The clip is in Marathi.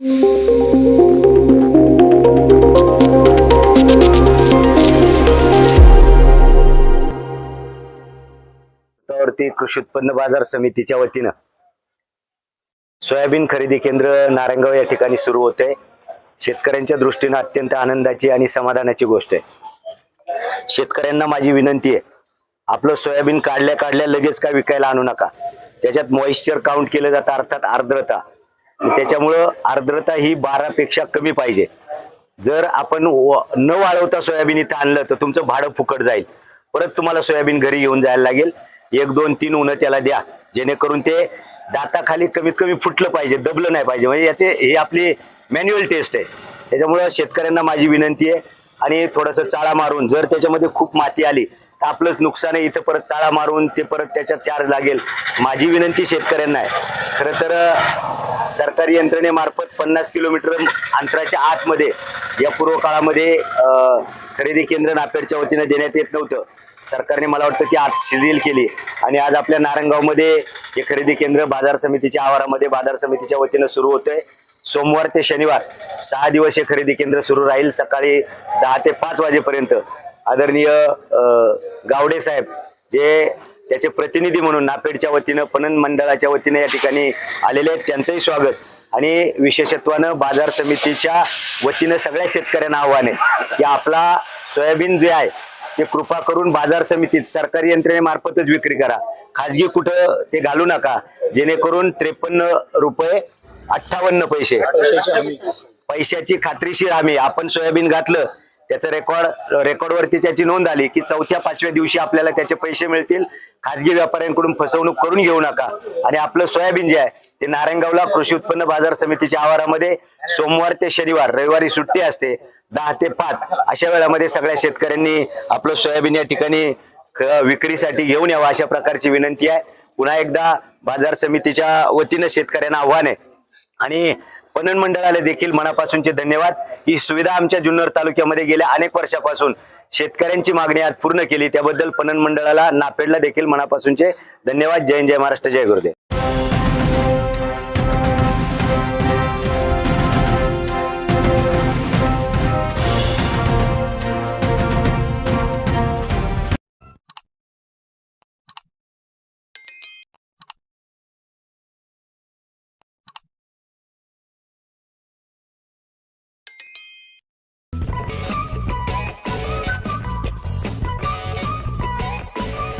वरती कृषी उत्पन्न बाजार समितीच्या वतीनं सोयाबीन खरेदी केंद्र नारायणगाव या ठिकाणी सुरू होते. शेतकऱ्यांच्या दृष्टीनं अत्यंत आनंदाची आणि समाधानाची गोष्ट आहे. शेतकऱ्यांना माझी विनंती आहे आपलं सोयाबीन काढल्या काढल्या लगेच काय विकायला आणू नका. त्याच्यात मॉइश्चर काउंट केलं जातं अर्थात आर्द्रता. त्याच्यामुळं आर्द्रता ही बारापेक्षा कमी पाहिजे. जर आपण न वाळवता सोयाबीन इथं आणलं तर तुमचं भाडं फुकट जाईल. परत तुम्हाला सोयाबीन घरी घेऊन जायला लागेल. एक दोन तीन उन्हं त्याला द्या. जेणेकरून ते दाताखाली कमीत कमी फुटलं पाहिजे दबलं नाही पाहिजे. म्हणजे याचे हे आपली मॅन्युअल टेस्ट आहे. त्याच्यामुळं शेतकऱ्यांना माझी विनंती आहे. आणि थोडंसं चाळा मारून जर त्याच्यामध्ये खूप माती आली आपलंच नुकसान आहे इथं परत चाळा मारून ते परत त्याच्यात चार्ज लागेल. माझी विनंती शेतकऱ्यांना आहे. खरं तर सरकारी यंत्रणेमार्फत पन्नास किलोमीटर अंतराच्या आतमध्ये या पूर्व काळामध्ये खरेदी केंद्र नापेडच्या वतीनं देण्यात येत नव्हतं. सरकारने मला वाटतं ती आत शिथिल केली. आणि आज आपल्या नारायणगावमध्ये हे खरेदी केंद्र बाजार समितीच्या आवारामध्ये बाजार समितीच्या वतीनं सुरू होतंय. सोमवार ते शनिवार सहा दिवस हे खरेदी केंद्र सुरू राहील. सकाळी दहा ते पाच वाजेपर्यंत. आदरणीय गावडे साहेब जे त्याचे प्रतिनिधी म्हणून नापेडच्या वतीनं पणन मंडळाच्या वतीनं या ठिकाणी आलेले आहेत त्यांचंही स्वागत. आणि विशेषत्वानं बाजार समितीच्या वतीनं सगळ्या शेतकऱ्यांना आव्हान आहे की आपला सोयाबीन जे आहे ते कृपा करून बाजार समितीत सरकारी यंत्रणेमार्फतच विक्री करा. खाजगी कुठं ते घालू नका जेणेकरून त्रेपन्न रुपये अठ्ठावन्न पैसे. पैशाची खात्रीशीर हमी आपण सोयाबीन घातलं त्याचं रेकॉर्ड रेकॉर्डवरती त्याची नोंद आली की चौथ्या पाचव्या दिवशी आपल्याला त्याचे पैसे मिळतील. खाजगी व्यापाऱ्यांकडून फसवणूक करून घेऊ नका. आणि आपलं सोयाबीन जे आहे ते नारायणगावला कृषी उत्पन्न बाजार समितीच्या आवारामध्ये सोमवार ते शनिवार रविवारी सुट्टी असते दहा ते पाच अशा वेळामध्ये सगळ्या शेतकऱ्यांनी आपलं सोयाबीन या ठिकाणी विक्रीसाठी घेऊन यावं अशा प्रकारची विनंती आहे. पुन्हा एकदा बाजार समितीच्या वतीनं शेतकऱ्यांना आव्हान आहे. आणि पणन मंडळाला देखील मनापासूनचे धन्यवाद. ही सुविधा आमच्या जुन्नर तालुक्यामध्ये गेल्या अनेक वर्षापासून शेतकऱ्यांची मागणी आज पूर्ण केली. त्याबद्दल पणन मंडळाला नापेडला देखील मनापासूनचे धन्यवाद. जय जय महाराष्ट्र जय गुरुदेव.